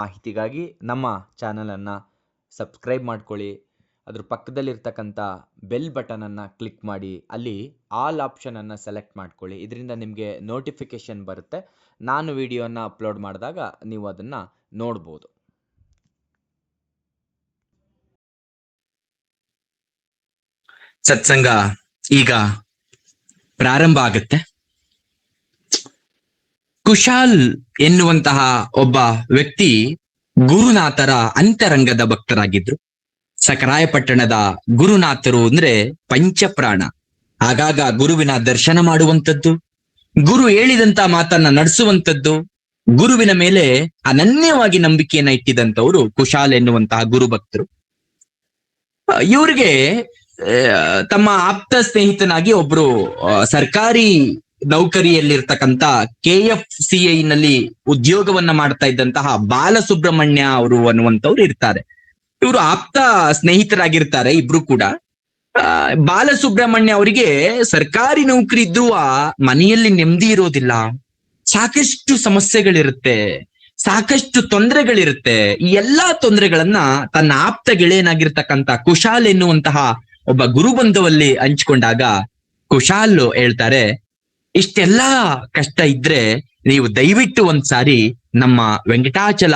ಮಾಹಿತಿಗಾಗಿ ನಮ್ಮ ಚಾನಲನ್ನು ಸಬ್ಸ್ಕ್ರೈಬ್ ಮಾಡ್ಕೊಳ್ಳಿ. ಅದ್ರ ಪಕ್ಕದಲ್ಲಿರ್ತಕ್ಕಂಥ ಬೆಲ್ ಬಟನನ್ನು ಕ್ಲಿಕ್ ಮಾಡಿ. ಅಲ್ಲಿ ಆಲ್ ಆಪ್ಷನನ್ನು ಸೆಲೆಕ್ಟ್ ಮಾಡ್ಕೊಳ್ಳಿ. ಇದರಿಂದ ನಿಮಗೆ ನೋಟಿಫಿಕೇಷನ್ ಬರುತ್ತೆ. ನಾನು ವಿಡಿಯೋನ ಅಪ್ಲೋಡ್ ಮಾಡಿದಾಗ ನೀವು ಅದನ್ನು ನೋಡ್ಬೋದು. ಸತ್ಸಂಗ ಈಗ ಪ್ರಾರಂಭ ಆಗುತ್ತೆ. ಕುಶಾಲ್ ಎನ್ನುವಂತಹ ಒಬ್ಬ ವ್ಯಕ್ತಿ ಗುರುನಾಥರ ಅಂತರಂಗದ ಭಕ್ತರಾಗಿದ್ರು. ಸಕರಾಯಪಟ್ಟಣದ ಗುರುನಾಥರು ಅಂದ್ರೆ ಪಂಚಪ್ರಾಣ. ಆಗಾಗ ಗುರುವಿನ ದರ್ಶನ ಮಾಡುವಂತದ್ದು ಗುರು ಹೇಳಿದಂತ ಮಾತನ್ನ ನಡೆಸುವಂತದ್ದು ಗುರುವಿನ ಮೇಲೆ ಅನನ್ಯವಾಗಿ ನಂಬಿಕೆಯನ್ನ ಇಟ್ಟಿದಂತವರು ಕುಶಾಲ್ ಎನ್ನುವಂತಹ ಗುರು ಭಕ್ತರು ಇವ್ರಿಗೆ ತಮ್ಮ ಆಪ್ತ ಸ್ನೇಹಿತನಾಗಿ ಒಬ್ರು ಸರ್ಕಾರಿ ನೌಕರಿಯಲ್ಲಿರ್ತಕ್ಕಂತ ಕೆ ಎಫ್ ಸಿ ಐ ನಲ್ಲಿ ಉದ್ಯೋಗವನ್ನ ಮಾಡ್ತಾ ಇದ್ದಂತಹ ಬಾಲಸುಬ್ರಹ್ಮಣ್ಯ ಅವರು ಅನ್ನುವಂಥವ್ರು ಇರ್ತಾರೆ. ಇವರು ಆಪ್ತ ಸ್ನೇಹಿತರಾಗಿರ್ತಾರೆ ಇಬ್ರು ಕೂಡ. ಬಾಲಸುಬ್ರಹ್ಮಣ್ಯ ಅವರಿಗೆ ಸರ್ಕಾರಿ ನೌಕರಿ ಇದ್ದು ಆ ಮನೆಯಲ್ಲಿ ನೆಮ್ಮದಿ ಇರೋದಿಲ್ಲ. ಸಾಕಷ್ಟು ಸಮಸ್ಯೆಗಳಿರುತ್ತೆ. ಸಾಕಷ್ಟು ತೊಂದರೆಗಳಿರುತ್ತೆ. ಈ ಎಲ್ಲಾ ತೊಂದರೆಗಳನ್ನ ತನ್ನ ಆಪ್ತ ಗೆಳೆಯನಾಗಿರ್ತಕ್ಕಂತ ಕುಶಾಲ್ ಎನ್ನುವಂತಹ ಒಬ್ಬ ಗುರುಬಂಧವಲ್ಲಿ ಹಂಚಿಕೊಂಡಾಗ ಕುಶಾಲ್ ಹೇಳ್ತಾರೆ ಇಷ್ಟೆಲ್ಲಾ ಕಷ್ಟ ಇದ್ರೆ ನೀವು ದಯವಿಟ್ಟು ಒಂದ್ಸಾರಿ ನಮ್ಮ ವೆಂಕಟಾಚಲ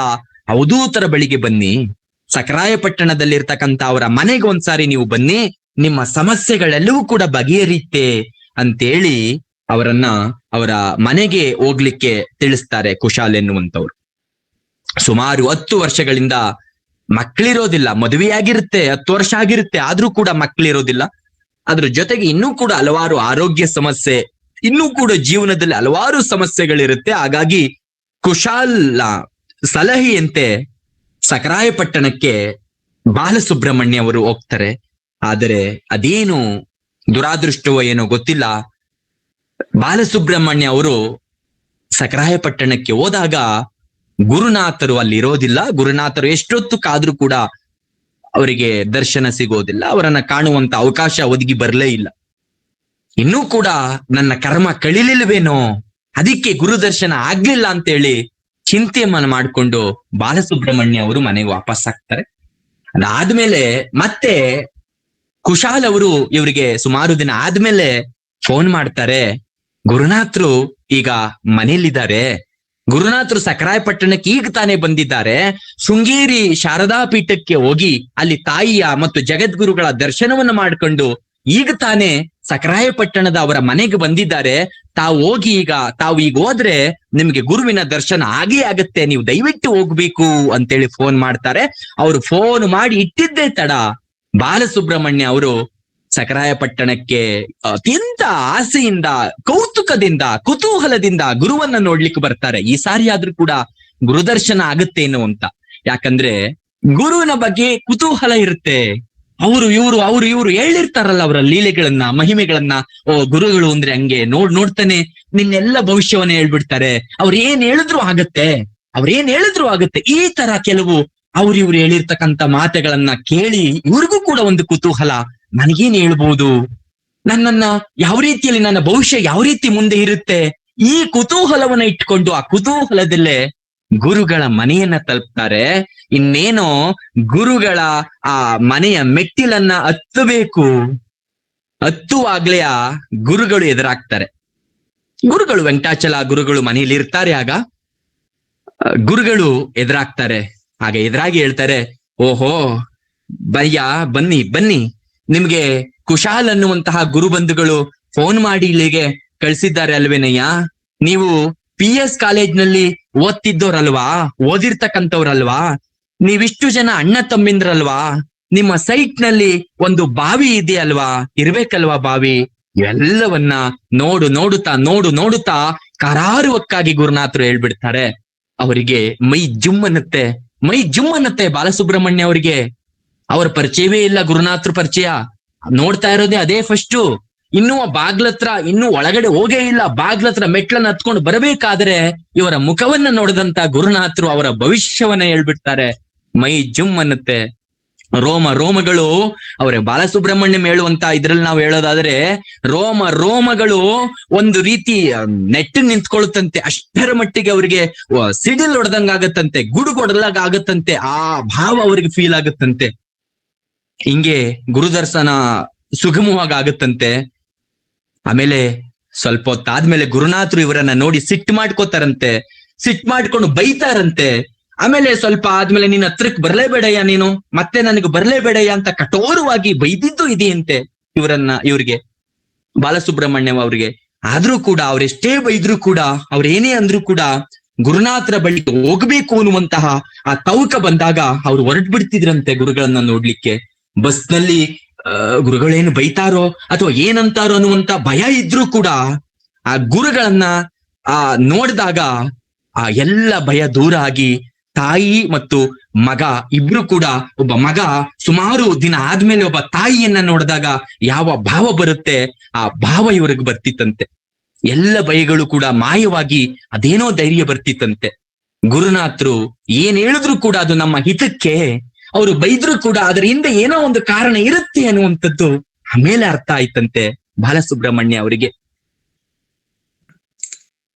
ಅವಧೂತರ ಬಳಿಗೆ ಬನ್ನಿ. ಸಕರಾಯಪಟ್ಟಣದಲ್ಲಿರ್ತಕ್ಕಂಥ ಅವರ ಮನೆಗೆ ಒಂದ್ಸಾರಿ ನೀವು ಬನ್ನಿ. ನಿಮ್ಮ ಸಮಸ್ಯೆಗಳೆಲ್ಲವೂ ಕೂಡ ಬಗೆಹರಿಯುತ್ತೆ ಅಂತೇಳಿ ಅವರನ್ನ ಅವರ ಮನೆಗೆ ಹೋಗ್ಲಿಕ್ಕೆ ತಿಳಿಸ್ತಾರೆ ಕುಶಾಲ್ ಎನ್ನುವಂಥವ್ರು. ಸುಮಾರು ಹತ್ತು ವರ್ಷಗಳಿಂದ ಮಕ್ಕಳಿರೋದಿಲ್ಲ, ಮದುವೆಯಾಗಿರುತ್ತೆ, ಹತ್ತು ವರ್ಷ ಆಗಿರುತ್ತೆ, ಆದ್ರೂ ಕೂಡ ಮಕ್ಕಳಿರೋದಿಲ್ಲ. ಅದ್ರ ಜೊತೆಗೆ ಇನ್ನೂ ಕೂಡ ಹಲವಾರು ಆರೋಗ್ಯ ಸಮಸ್ಯೆ ಇನ್ನೂ ಕೂಡ ಜೀವನದಲ್ಲಿ ಹಲವಾರು ಸಮಸ್ಯೆಗಳಿರುತ್ತೆ. ಹಾಗಾಗಿ ಕುಶಾಲ ಸಲಹೆಯಂತೆ ಸಕರಾಯಪಟ್ಟಣಕ್ಕೆ ಬಾಲಸುಬ್ರಹ್ಮಣ್ಯ ಅವರು ಹೋಗ್ತಾರೆ. ಆದರೆ ಅದೇನು ದುರಾದೃಷ್ಟವೋ ಏನೋ ಗೊತ್ತಿಲ್ಲ. ಬಾಲಸುಬ್ರಹ್ಮಣ್ಯ ಅವರು ಸಕರಾಯಪಟ್ಟಣಕ್ಕೆ ಹೋದಾಗ ಗುರುನಾಥರು ಅಲ್ಲಿ ಇರೋದಿಲ್ಲ. ಗುರುನಾಥರು ಎಷ್ಟೊತ್ತು ಕಾದ್ರೂ ಕೂಡ ಅವರಿಗೆ ದರ್ಶನ ಸಿಗೋದಿಲ್ಲ. ಅವರನ್ನ ಕಾಣುವಂತ ಅವಕಾಶ ಒದಗಿ ಬರಲೇ ಇಲ್ಲ. ಇನ್ನೂ ಕೂಡ ನನ್ನ ಕರ್ಮ ಕಳಿಲಿಲ್ವೇನೋ ಅದಕ್ಕೆ ಗುರು ದರ್ಶನ ಆಗ್ಲಿಲ್ಲ ಅಂತೇಳಿ ಮನ ಮಾಡ್ಕೊಂಡು ಬಾಲಸುಬ್ರಹ್ಮಣ್ಯ ಅವರು ಮನೆಗೆ ವಾಪಸ್ ಆಗ್ತಾರೆ. ಅದಾದ್ಮೇಲೆ ಮತ್ತೆ ಕುಶಾಲ್ ಅವರು ಇವರಿಗೆ ಸುಮಾರು ದಿನ ಆದ್ಮೇಲೆ ಫೋನ್ ಮಾಡ್ತಾರೆ. ಗುರುನಾಥ್ರು ಈಗ ಮನೇಲಿದ್ದಾರೆ ಗುರುನಾಥರು ಸಕರಾಯಪಟ್ಟಣಕ್ಕೆ ಈಗ ತಾನೇ ಬಂದಿದ್ದಾರೆ. ಶೃಂಗೇರಿ ಶಾರದಾ ಪೀಠಕ್ಕೆ ಹೋಗಿ ಅಲ್ಲಿ ತಾಯಿಯ ಮತ್ತು ಜಗದ್ಗುರುಗಳ ದರ್ಶನವನ್ನ ಮಾಡ್ಕೊಂಡು ಈಗ ತಾನೇ ಸಕರಾಯಪಟ್ಟಣದ ಅವರ ಮನೆಗೆ ಬಂದಿದ್ದಾರೆ. ತಾವು ಹೋಗಿ ಈಗ, ತಾವು ಈಗ ಹೋದ್ರೆ ನಿಮ್ಗೆ ಗುರುವಿನ ದರ್ಶನ ಆಗೇ ಆಗತ್ತೆ. ನೀವು ದಯವಿಟ್ಟು ಹೋಗ್ಬೇಕು ಅಂತೇಳಿ ಫೋನ್ ಮಾಡ್ತಾರೆ. ಅವ್ರು ಫೋನ್ ಮಾಡಿ ಇಟ್ಟಿದ್ದೇ ತಡ. ಬಾಲಸುಬ್ರಹ್ಮಣ್ಯ ಅವರು ಸಕರಾಯಪಟ್ಟಣಕ್ಕೆ ಅತ್ಯಂತ ಆಸೆಯಿಂದ, ಕೌತುಕದಿಂದ, ಕುತೂಹಲದಿಂದ ಗುರುವನ್ನ ನೋಡ್ಲಿಕ್ಕೆ ಬರ್ತಾರೆ. ಈ ಸಾರಿ ಆದ್ರೂ ಕೂಡ ಗುರುದರ್ಶನ ಆಗುತ್ತೇನೋ ಅಂತ. ಯಾಕಂದ್ರೆ ಗುರುವಿನ ಬಗ್ಗೆ ಕುತೂಹಲ ಇರುತ್ತೆ. ಅವರು ಇವರು ಅವರು ಇವರು ಹೇಳಿರ್ತಾರಲ್ಲ ಅವರ ಲೀಲೆಗಳನ್ನ, ಮಹಿಮೆಗಳನ್ನ, ಓ ಗುರುಗಳು ಅಂದ್ರೆ ಹಂಗೆ ನೋಡ್, ನೋಡ್ತಾನೆ, ನಿನ್ನೆಲ್ಲ ಭವಿಷ್ಯವನ್ನ ಹೇಳ್ಬಿಡ್ತಾರೆ. ಅವ್ರು ಏನ್ ಹೇಳಿದ್ರು ಆಗತ್ತೆ. ಅವ್ರ ಏನ್ ಹೇಳಿದ್ರು ಆಗತ್ತೆ. ಈ ತರ ಕೆಲವು ಅವ್ರು ಇವ್ರು ಹೇಳಿರ್ತಕ್ಕಂತ ಮಾತೆಗಳನ್ನ ಕೇಳಿ ಇವ್ರಿಗೂ ಕೂಡ ಒಂದು ಕುತೂಹಲ. ನನಗೇನ್ ಹೇಳ್ಬೋದು? ನನ್ನನ್ನ ಯಾವ ರೀತಿಯಲ್ಲಿ ನನ್ನ ಭವಿಷ್ಯ ಯಾವ ರೀತಿ ಮುಂದೆ ಇರುತ್ತೆ? ಈ ಕುತೂಹಲವನ್ನ ಇಟ್ಕೊಂಡು ಆ ಕುತೂಹಲದಲ್ಲೇ ಗುರುಗಳ ಮನೆಯನ್ನ ತಲುಪ್ತಾರೆ. ಇನ್ನೇನೋ ಗುರುಗಳ ಆ ಮನೆಯ ಮೆಟ್ಟಿಲನ್ನ ಹತ್ತಬೇಕು. ಹತ್ತುವಾಗ್ಲೇ ಆ ಗುರುಗಳು ಎದುರಾಗ್ತಾರೆ. ಗುರುಗಳು ವೆಂಕಟಾಚಲ ಗುರುಗಳು ಮನೆಯಲ್ಲಿ ಇರ್ತಾರೆ ಆಗ. ಗುರುಗಳು ಎದುರಾಗ್ತಾರೆ. ಆಗ ಎದುರಾಗಿ ಹೇಳ್ತಾರೆ, ಓಹೋ ಬಯ್ಯ ಬನ್ನಿ ಬನ್ನಿ. ನಿಮ್ಗೆ ಕುಶಾಲ್ ಅನ್ನುವಂತಹ ಗುರುಬಂಧುಗಳು ಫೋನ್ ಮಾಡಿ ಇಲ್ಲಿಗೆ ಕಳ್ಸಿದ್ದಾರೆ ಅಲ್ವೇನಯ್ಯ? ನೀವು ಪಿ ಎಸ್ ಕಾಲೇಜ್ನಲ್ಲಿ ಓದ್ತಿದ್ದವ್ರಲ್ವಾ ಓದಿರ್ತಕ್ಕಂಥವ್ರಲ್ವಾ? ನೀವಿಷ್ಟು ಜನ ಅಣ್ಣ ತಮ್ಮಿಂದ್ರಲ್ವಾ? ನಿಮ್ಮ ಸೈಟ್ನಲ್ಲಿ ಒಂದು ಬಾವಿ ಇದೆಯಲ್ವಾ? ಇರ್ಬೇಕಲ್ವಾ ಬಾವಿ? ಎಲ್ಲವನ್ನ ನೋಡು ನೋಡುತ್ತಾ ನೋಡು ನೋಡುತ್ತಾ ಕರಾರುವಕ್ಕಾಗಿ ಗುರುನಾಥರು ಹೇಳ್ಬಿಡ್ತಾರೆ. ಅವರಿಗೆ ಮೈ ಜುಮ್ ಅನ್ನತ್ತೆ ಮೈ ಜುಮ್ ಅನ್ನತ್ತೆ ಬಾಲಸುಬ್ರಹ್ಮಣ್ಯ ಅವರಿಗೆ. ಅವರ ಪರಿಚಯವೇ ಇಲ್ಲ ಗುರುನಾಥ್ರ ಪರಿಚಯ. ನೋಡ್ತಾ ಇರೋದೇ ಅದೇ ಫಸ್ಟು ಇನ್ನೂ ಬಾಗ್ಲತ್ರ, ಇನ್ನೂ ಒಳಗಡೆ ಹೋಗೇ ಇಲ್ಲ. ಬಾಗ್ಲತ್ರ ಮೆಟ್ಲನ್ನ ಹತ್ಕೊಂಡು ಬರಬೇಕಾದ್ರೆ ಇವರ ಮುಖವನ್ನ ನೋಡಿದಂತ ಗುರುನಾಥರು ಅವರ ಭವಿಷ್ಯವನ್ನ ಹೇಳ್ಬಿಡ್ತಾರೆ. ಮೈ ಜುಮ್ ಅನ್ನತ್ತೆ. ರೋಮ ರೋಮಗಳು, ಅವರೇ ಬಾಲಸುಬ್ರಹ್ಮಣ್ಯಂ ಹೇಳುವಂತ ಇದ್ರಲ್ಲಿ ನಾವು ಹೇಳೋದಾದ್ರೆ, ರೋಮ ರೋಮಗಳು ಒಂದು ರೀತಿ ನೆಟ್ಟು ನಿಂತ್ಕೊಳ್ಳುತ್ತಂತೆ. ಅಷ್ಟರ ಮಟ್ಟಿಗೆ ಅವರಿಗೆ ಸಿಡಿಲ್ ಹೊಡೆದಂಗ ಆಗತ್ತಂತೆ ಗುಡು ಹೊಡೆದಾಗ ಆಗತ್ತಂತೆ ಆ ಭಾವ ಅವರಿಗೆ ಫೀಲ್ ಆಗತ್ತಂತೆ. ಹಿಂಗೆ ಗುರುದರ್ಶನ ಸುಗಮವಾಗಿ ಆಗುತ್ತಂತೆ ಆಮೇಲೆ ಸ್ವಲ್ಪ ಹೊತ್ತಾದ್ಮೇಲೆ ಗುರುನಾಥರು ಇವರನ್ನ ನೋಡಿ ಸಿಟ್ಟು ಮಾಡ್ಕೋತಾರಂತೆ ಸಿಟ್ ಮಾಡ್ಕೊಂಡು ಬೈತಾರಂತೆ. ಆಮೇಲೆ ಸ್ವಲ್ಪ ಆದ್ಮೇಲೆ ನಿನ್ನ ಹತ್ರಕ್ ಬರ್ಲೇಬೇಡಯ್ಯ ನೀನು, ಮತ್ತೆ ನನಗೆ ಬರ್ಲೇಬೇಡಯ್ಯ ಅಂತ ಕಠೋರವಾಗಿ ಬೈದಿದ್ದು ಇದೆಯಂತೆ ಇವರನ್ನ, ಇವ್ರಿಗೆ, ಬಾಲಸುಬ್ರಹ್ಮಣ್ಯಂ ಅವ್ರಿಗೆ. ಆದ್ರೂ ಕೂಡ ಅವ್ರೆಷ್ಟೇ ಬೈದ್ರು ಕೂಡ, ಅವ್ರೇನೇ ಅಂದ್ರೂ ಕೂಡ ಗುರುನಾಥರ ಬಳಿ ಹೋಗ್ಬೇಕು ಅನ್ನುವಂತಹ ಆ ತೌಕ ಬಂದಾಗ ಅವ್ರು ಹೊರಟ್ ಬಿಡ್ತಿದ್ರಂತೆ ಗುರುಗಳನ್ನ ನೋಡ್ಲಿಕ್ಕೆ. ಬಸ್ನಲ್ಲಿ ಗುರುಗಳೇನು ಬೈತಾರೋ ಅಥವಾ ಏನಂತಾರೋ ಅನ್ನುವಂತ ಭಯ ಇದ್ರೂ ಕೂಡ ಆ ಗುರುಗಳನ್ನ ಆ ನೋಡಿದಾಗ ಆ ಎಲ್ಲ ಭಯ ದೂರ ಆಗಿ ತಾಯಿ ಮತ್ತು ಮಗ ಇಬ್ರು ಕೂಡ ಒಬ್ಬ ಮಗ ಸುಮಾರು ದಿನ ಆದ್ಮೇಲೆ ಒಬ್ಬ ತಾಯಿಯನ್ನ ನೋಡಿದಾಗ ಯಾವ ಭಾವ ಬರುತ್ತೆ ಆ ಭಾವ ಇವ್ರಿಗೆ ಬರ್ತಿತ್ತಂತೆ. ಎಲ್ಲ ಭಯಗಳು ಕೂಡ ಮಾಯವಾಗಿ ಅದೇನೋ ಧೈರ್ಯ ಬರ್ತಿತ್ತಂತೆ. ಗುರುನಾಥರು ಏನ್ ಹೇಳಿದ್ರು ಕೂಡ ಅದು ನಮ್ಮ ಹಿತಕ್ಕೆ ಅವರು ಬೈದ್ರು ಕೂಡ ಅದರ ಹಿಂದೆ ಏನೋ ಒಂದು ಕಾರಣ ಇರುತ್ತೆ ಅನ್ನುವಂಥದ್ದು ಆಮೇಲೆ ಅರ್ಥ ಆಯ್ತಂತೆ ಬಾಲಸುಬ್ರಹ್ಮಣ್ಯ ಅವರಿಗೆ.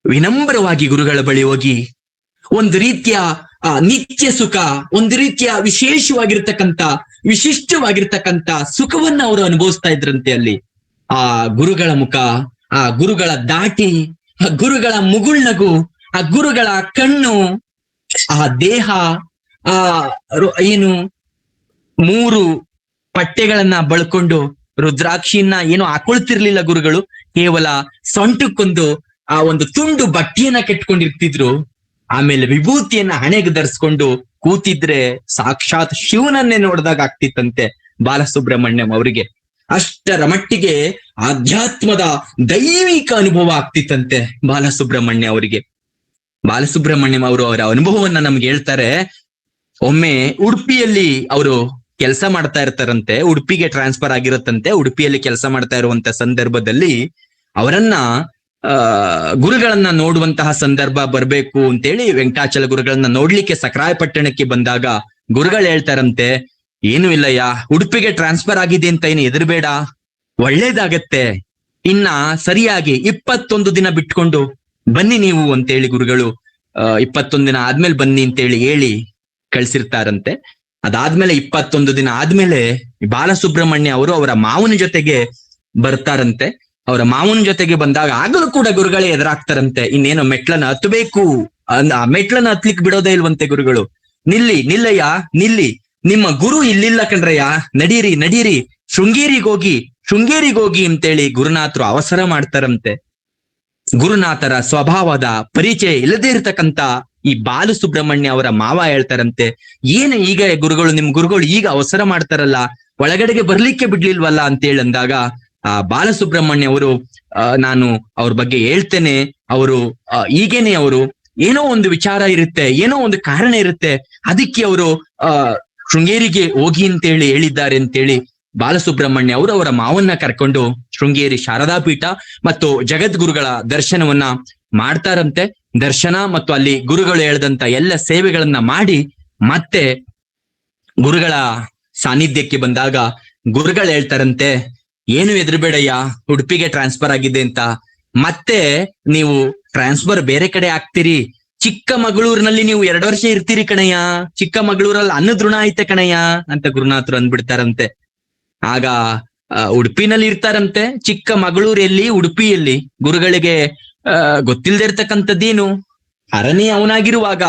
ವಿನಮ್ರವಾಗಿ ಗುರುಗಳ ಬಳಿ ಹೋಗಿ ಒಂದು ರೀತಿಯ ನಿತ್ಯ ಸುಖ, ಒಂದು ರೀತಿಯ ವಿಶೇಷವಾಗಿರ್ತಕ್ಕಂಥ, ವಿಶಿಷ್ಟವಾಗಿರ್ತಕ್ಕಂಥ ಸುಖವನ್ನ ಅವರು ಅನುಭವಿಸ್ತಾ ಇದ್ರಂತೆ ಅಲ್ಲಿ. ಆ ಗುರುಗಳ ಮುಖ, ಆ ಗುರುಗಳ ದಾಟಿ, ಆ ಗುರುಗಳ ಮುಗುಳ್ನಗು, ಆ ಗುರುಗಳ ಕಣ್ಣು, ಆ ದೇಹ ಆ ಏನು, ಮೂರು ಪಟ್ಟೆಗಳನ್ನ ಬಳ್ಕೊಂಡು ರುದ್ರಾಕ್ಷಿಯನ್ನ ಏನು ಹಾಕೊಳ್ತಿರ್ಲಿಲ್ಲ ಗುರುಗಳು. ಕೇವಲ ಸೊಂಟಕ್ಕೊಂದು ಆ ಒಂದು ತುಂಡು ಬಟ್ಟೆಯನ್ನ ಕಟ್ಕೊಂಡಿರ್ತಿದ್ರು. ಆಮೇಲೆ ವಿಭೂತಿಯನ್ನ ಹಣೆಗೆ ಧರಿಸ್ಕೊಂಡು ಕೂತಿದ್ರೆ ಸಾಕ್ಷಾತ್ ಶಿವನನ್ನೇ ನೋಡಿದಾಗ ಆಗ್ತಿತ್ತಂತೆ ಬಾಲಸುಬ್ರಹ್ಮಣ್ಯಂ ಅವರಿಗೆ. ಅಷ್ಟರ ಮಟ್ಟಿಗೆ ಆಧ್ಯಾತ್ಮದ ದೈವಿಕ ಅನುಭವ ಆಗ್ತಿತ್ತಂತೆ ಬಾಲಸುಬ್ರಹ್ಮಣ್ಯ ಅವರಿಗೆ. ಬಾಲಸುಬ್ರಹ್ಮಣ್ಯಂ ಅವರು ಅವರ ಅನುಭವವನ್ನ ನಮ್ಗೆ ಹೇಳ್ತಾರೆ. ಒಮ್ಮೆ ಉಡುಪಿಯಲ್ಲಿ ಅವರು ಕೆಲಸ ಮಾಡ್ತಾ ಇರ್ತಾರಂತೆ, ಉಡುಪಿಗೆ ಟ್ರಾನ್ಸ್ಫರ್ ಆಗಿರುತ್ತಂತೆ, ಉಡುಪಿಯಲ್ಲಿ ಕೆಲಸ ಮಾಡ್ತಾ ಇರುವಂತ ಸಂದರ್ಭದಲ್ಲಿ ಅವರನ್ನ ಗುರುಗಳನ್ನ ನೋಡುವಂತಹ ಸಂದರ್ಭ ಬರ್ಬೇಕು ಅಂತೇಳಿ ವೆಂಕಟಾಚಲ ಗುರುಗಳನ್ನ ನೋಡ್ಲಿಕ್ಕೆ ಸಕ್ರಾಯಪಟ್ಟಣಕ್ಕೆ ಬಂದಾಗ ಗುರುಗಳು ಹೇಳ್ತಾರಂತೆ, ಏನು ಇಲ್ಲಯ್ಯ, ಉಡುಪಿಗೆ ಟ್ರಾನ್ಸ್ಫರ್ ಆಗಿದೆ ಅಂತ ಏನು ಎದುರ್ಬೇಡ ಒಳ್ಳೇದಾಗತ್ತೆ. ಇನ್ನ ಸರಿಯಾಗಿ ಇಪ್ಪತ್ತೊಂದು ದಿನ ಬಿಟ್ಕೊಂಡು ಬನ್ನಿ ನೀವು ಅಂತೇಳಿ ಗುರುಗಳು ಇಪ್ಪತ್ತೊಂದು ದಿನ ಆದ್ಮೇಲೆ ಬನ್ನಿ ಅಂತೇಳಿ ಹೇಳಿ ಕಳ್ಸಿರ್ತಾರಂತೆ. ಅದಾದ್ಮೇಲೆ ಇಪ್ಪತ್ತೊಂದು ದಿನ ಆದ್ಮೇಲೆ ಬಾಲಸುಬ್ರಹ್ಮಣ್ಯ ಅವರು ಅವರ ಮಾವನ ಜೊತೆಗೆ ಬರ್ತಾರಂತೆ. ಅವರ ಮಾವನ ಜೊತೆಗೆ ಬಂದಾಗ ಆಗಲೂ ಕೂಡ ಗುರುಗಳೇ ಎದುರಾಗ್ತಾರಂತೆ. ಇನ್ನೇನು ಮೆಟ್ಲನ್ನ ಹತ್ತಬೇಕು ಆ ಮೆಟ್ಲನ್ನ ಹತ್ಲಿಕ್ ಬಿಡೋದೇ ಇಲ್ವಂತೆ ಗುರುಗಳು. ನಿಲ್ಲಿ, ನಿಲ್ಲಯ್ಯ, ನಿಲ್ಲಿ. ನಿಮ್ಮ ಗುರು ಇಲ್ಲಿಲ್ಲ ಕಣ್ರಯ್ಯ. ನಡೀರಿ ನಡೀರಿ. ಶೃಂಗೇರಿಗೋಗಿ ಹೋಗಿ, ಶೃಂಗೇರಿಗೆ ಹೋಗಿ ಅಂತೇಳಿ ಗುರುನಾಥರು ಅವಸರ ಮಾಡ್ತಾರಂತೆ. ಗುರುನಾಥರ ಸ್ವಭಾವದ ಪರಿಚಯ ಇಲ್ಲದೇ ಇರತಕ್ಕಂತ ಈ ಬಾಲು ಸುಬ್ರಹ್ಮಣ್ಯ ಅವರ ಮಾವ ಹೇಳ್ತಾರಂತೆ, ಏನ ಈಗ ಗುರುಗಳು, ನಿಮ್ ಗುರುಗಳು ಈಗ ಅವಸರ ಮಾಡ್ತಾರಲ್ಲ, ಒಳಗಡೆಗೆ ಬರ್ಲಿಕ್ಕೆ ಬಿಡ್ಲಿಲ್ವಲ್ಲ? ಅಂತೇಳಿ ಅಂದಾಗ ಆ ಬಾಲಸುಬ್ರಹ್ಮಣ್ಯ ಅವರು ನಾನು ಅವ್ರ ಬಗ್ಗೆ ಹೇಳ್ತೇನೆ. ಅವರು ಈಗೇನೆ ಅವರು ಏನೋ ಒಂದು ವಿಚಾರ ಇರುತ್ತೆ, ಏನೋ ಒಂದು ಕಾರಣ ಇರುತ್ತೆ. ಅದಕ್ಕೆ ಅವರು, ಆ, ಶೃಂಗೇರಿಗೆ ಹೋಗಿ ಅಂತೇಳಿ ಹೇಳಿದ್ದಾರೆ ಅಂತೇಳಿ ಬಾಲಸುಬ್ರಹ್ಮಣ್ಯ ಅವರು ಅವರ ಮಾವನ್ನ ಕರ್ಕೊಂಡು ಶೃಂಗೇರಿ ಶಾರದಾ ಪೀಠ ಮತ್ತು ಜಗದ್ಗುರುಗಳ ದರ್ಶನವನ್ನ ಮಾಡ್ತಾರಂತೆ. ದರ್ಶನ ಮತ್ತು ಅಲ್ಲಿ ಗುರುಗಳು ಹೇಳ್ದಂತ ಎಲ್ಲ ಸೇವೆಗಳನ್ನ ಮಾಡಿ ಮತ್ತೆ ಗುರುಗಳ ಸಾನ್ನಿಧ್ಯಕ್ಕೆ ಬಂದಾಗ ಗುರುಗಳು ಹೇಳ್ತಾರಂತೆ, ಏನು ಎದುರುಬೇಡಯ್ಯ, ಉಡುಪಿಗೆ ಟ್ರಾನ್ಸ್ಫರ್ ಆಗಿದೆ ಅಂತ. ಮತ್ತೆ ನೀವು ಟ್ರಾನ್ಸ್ಫರ್ ಬೇರೆ ಕಡೆ ಆಗ್ತೀರಿ. ಚಿಕ್ಕಮಗಳೂರಿನಲ್ಲಿ ನೀವು ಎರಡು ವರ್ಷ ಇರ್ತೀರಿ ಕಣಯ್ಯ. ಚಿಕ್ಕಮಗಳೂರಲ್ಲಿ ಅನ್ನದ ಋಣ ಐತೆ ಕಣಯ್ಯ ಅಂತ ಗುರುನಾಥರು ಅಂದ್ಬಿಡ್ತಾರಂತೆ. ಆಗ ಉಡುಪಿನಲ್ಲಿ ಇರ್ತಾರಂತೆ. ಚಿಕ್ಕಮಗಳೂರಲ್ಲಿ ಉಡುಪಿಯಲ್ಲಿ. ಗುರುಗಳಿಗೆ ಗೊತ್ತಿಲ್ಲದೆ ಇರ್ತಕ್ಕಂಥದ್ದೇನು ಅರನೇ ಅವನಾಗಿರುವಾಗ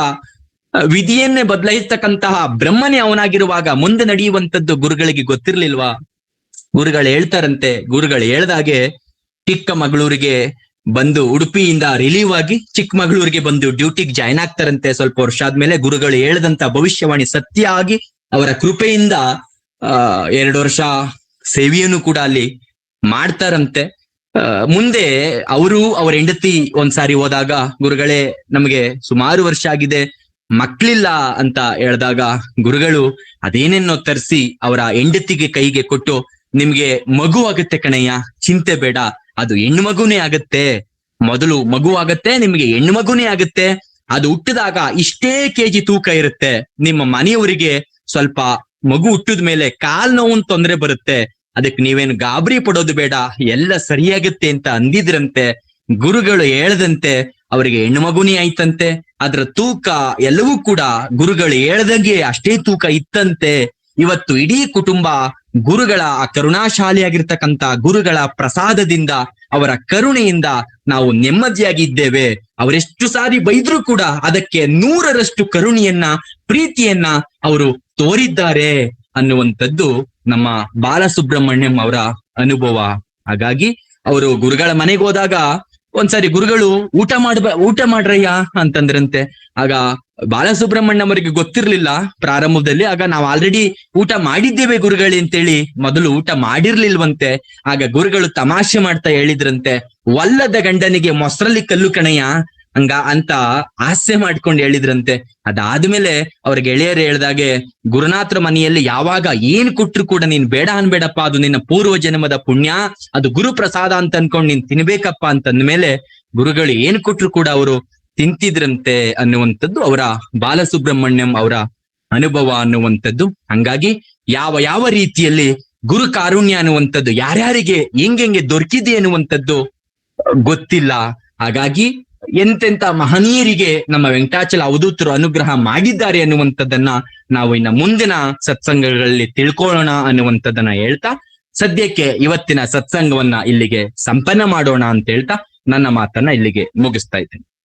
ವಿಧಿಯನ್ನೇ ಬದಲಾಯಿಸ್ತಕ್ಕಂತಹ ಬ್ರಹ್ಮನೇ ಅವನಾಗಿರುವಾಗ ಮುಂದೆ ನಡೆಯುವಂತದ್ದು ಗುರುಗಳಿಗೆ ಗೊತ್ತಿರ್ಲಿಲ್ವಾ? ಗುರುಗಳು ಹೇಳ್ತಾರಂತೆ, ಗುರುಗಳು ಹೇಳ್ದಾಗೆ ಚಿಕ್ಕಮಗಳೂರಿಗೆ ಬಂದು ಉಡುಪಿಯಿಂದ ರಿಲೀವ್ ಆಗಿ ಚಿಕ್ಕಮಗಳೂರಿಗೆ ಬಂದು ಡ್ಯೂಟಿಗೆ ಜಾಯ್ನ್ ಆಗ್ತಾರಂತೆ ಸ್ವಲ್ಪ ವರ್ಷ ಆದ್ಮೇಲೆ ಗುರುಗಳು ಹೇಳ್ದಂತ ಭವಿಷ್ಯವಾಣಿ ಸತ್ಯ ಆಗಿ ಅವರ ಕೃಪೆಯಿಂದ, ಆ, ಎರಡು ವರ್ಷ ಸೇವೆಯನ್ನು ಕೂಡ ಅಲ್ಲಿ ಮಾಡ್ತಾರಂತೆ. ಮುಂದೆ ಅವರು ಅವರ ಹೆಂಡತಿ ಒಂದ್ಸಾರಿ ಹೋದಾಗ, ಗುರುಗಳೇ, ನಮಗೆ ಸುಮಾರು ವರ್ಷ ಆಗಿದೆ, ಮಕ್ಳಿಲ್ಲ ಅಂತ ಹೇಳಿದಾಗ ಗುರುಗಳು ಅದೇನೇನೋ ತರಿಸಿ ಅವರ ಹೆಂಡತಿಗೆ ಕೈಗೆ ಕೊಟ್ಟು, ನಿಮ್ಗೆ ಮಗು ಆಗುತ್ತೆ ಕಣಯ್ಯ, ಚಿಂತೆ ಬೇಡ, ಅದು ಹೆಣ್ಣು ಮಗುನೇ ಆಗತ್ತೆ, ಮೊದಲು ಮಗು ಆಗತ್ತೆ, ನಿಮ್ಗೆ ಹೆಣ್ಣು ಮಗುನೇ ಆಗತ್ತೆ, ಅದು ಹುಟ್ಟಿದಾಗ ಇಷ್ಟೇ ಕೆಜಿ ತೂಕ ಇರುತ್ತೆ, ನಿಮ್ಮ ಮನೆಯವರಿಗೆ ಸ್ವಲ್ಪ ಮಗು ಹುಟ್ಟಿದ ಮೇಲೆ ಕಾಲ್ ನೋವು ತೊಂದ್ರೆ ಬರುತ್ತೆ ಅದಕ್ಕೆ ನೀವೇನು ಗಾಬರಿ ಪಡೋದು ಬೇಡ. ಎಲ್ಲ ಸರಿಯಾಗುತ್ತೆ ಅಂತ ಅಂದಿದ್ರಂತೆ, ಗುರುಗಳು ಹೇಳ್ದಂತೆ, ಅವರಿಗೆ ಹೆಣ್ಮಗುನಿ ಆಯ್ತಂತೆ. ಅದರ ತೂಕ ಎಲ್ಲವೂ ಕೂಡ ಗುರುಗಳು ಹೇಳ್ದಂಗೆ ಅಷ್ಟೇ ತೂಕ ಇತ್ತಂತೆ. ಇವತ್ತು ಇಡೀ ಕುಟುಂಬ ಗುರುಗಳ ಆ ಕರುಣಾಶಾಲಿಯಾಗಿರ್ತಕ್ಕಂತ ಗುರುಗಳ ಪ್ರಸಾದದಿಂದ, ಅವರ ಕರುಣೆಯಿಂದ ನಾವು ನೆಮ್ಮದಿಯಾಗಿದ್ದೇವೆ. ಅವರೆಷ್ಟು ಸಾರಿ ಬೈದ್ರು ಕೂಡ ಅದಕ್ಕೆ ನೂರರಷ್ಟು ಕರುಣೆಯನ್ನ, ಪ್ರೀತಿಯನ್ನ ಅವರು ತೋರಿದ್ದಾರೆ ಅನ್ನುವಂಥದ್ದು ನಮ್ಮ ಬಾಲಸುಬ್ರಹ್ಮಣ್ಯಂ ಅವರ ಅನುಭವ. ಹಾಗಾಗಿ ಅವರು ಗುರುಗಳ ಮನೆಗೆ ಹೋದಾಗ ಒಂದ್ಸರಿ ಗುರುಗಳು ಊಟ ಮಾಡ್ಬ, ಊಟ ಮಾಡ್ರಯ್ಯ ಅಂತಂದ್ರಂತೆ. ಆಗ ಬಾಲಸುಬ್ರಹ್ಮಣ್ಯಂ ಅವರಿಗೆ ಗೊತ್ತಿರ್ಲಿಲ್ಲ ಪ್ರಾರಂಭದಲ್ಲಿ. ಆಗ ನಾವು ಆಲ್ರೆಡಿ ಊಟ ಮಾಡಿದ್ದೇವೆ ಗುರುಗಳೇ ಅಂತೇಳಿ ಮೊದಲು ಊಟ ಮಾಡಿರ್ಲಿಲ್ವಂತೆ. ಆಗ ಗುರುಗಳು ತಮಾಷೆ ಮಾಡ್ತಾ ಹೇಳಿದ್ರಂತೆ. ಒಲ್ಲದ ಗಂಡನಿಗೆ ಮೊಸರಲ್ಲಿ ಕಲ್ಲು ಕಣಯ್ಯ ಹಂಗ ಅಂತ ಆಸೆ ಮಾಡ್ಕೊಂಡು ಹೇಳಿದ್ರಂತೆ. ಅದಾದ್ಮೇಲೆ ಅವ್ರ ಗೆಳೆಯರು ಹೇಳ್ದಾಗೆ, ಗುರುನಾಥರ ಮನೆಯಲ್ಲಿ ಯಾವಾಗ ಏನ್ ಕೊಟ್ರು ಕೂಡ ನೀನ್ ಬೇಡ ಅನ್ಬೇಡಪ್ಪ, ಅದು ನಿನ್ನ ಪೂರ್ವ ಜನ್ಮದ ಪುಣ್ಯ, ಅದು ಗುರು ಪ್ರಸಾದ ಅಂತ ಅನ್ಕೊಂಡ್ ನೀನ್ ತಿನ್ಬೇಕಪ್ಪ ಅಂತಂದ್ಮೇಲೆ ಗುರುಗಳು ಏನ್ ಕೊಟ್ರು ಕೂಡ ಅವರು ತಿಂತಿದ್ರಂತೆ ಅನ್ನುವಂಥದ್ದು ಅವರ ಬಾಲಸುಬ್ರಹ್ಮಣ್ಯಂ ಅವರ ಅನುಭವ ಅನ್ನುವಂಥದ್ದು. ಹಂಗಾಗಿ ಯಾವ ಯಾವ ರೀತಿಯಲ್ಲಿ ಗುರು ಕಾರುಣ್ಯ ಅನ್ನುವಂಥದ್ದು, ಯಾರ್ಯಾರಿಗೆ, ಹೆಂಗೆಂಗೆ ದೊರಕಿದೆ ಅನ್ನುವಂಥದ್ದು ಗೊತ್ತಿಲ್ಲ. ಹಾಗಾಗಿ ಎಂತೆಂತ ಮಹನೀಯರಿಗೆ ನಮ್ಮ ವೆಂಕಟಾಚಲ ಅವಧೂತರು ಅನುಗ್ರಹ ಮಾಡಿದ್ದಾರೆ ಅನ್ನುವಂಥದ್ದನ್ನ ನಾವು ಇನ್ನ ಮುಂದಿನ ಸತ್ಸಂಗಗಳಲ್ಲಿ ತಿಳ್ಕೊಳ್ಳೋಣ ಅನ್ನುವಂಥದ್ದನ್ನ ಹೇಳ್ತಾ, ಸದ್ಯಕ್ಕೆ ಇವತ್ತಿನ ಸತ್ಸಂಗವನ್ನ ಇಲ್ಲಿಗೆ ಸಂಪನ್ನ ಮಾಡೋಣ ಅಂತ ಹೇಳ್ತಾ, ನನ್ನ ಮಾತನ್ನ ಇಲ್ಲಿಗೆ ಮುಗಿಸ್ತಾ ಇದ್ದೇನೆ.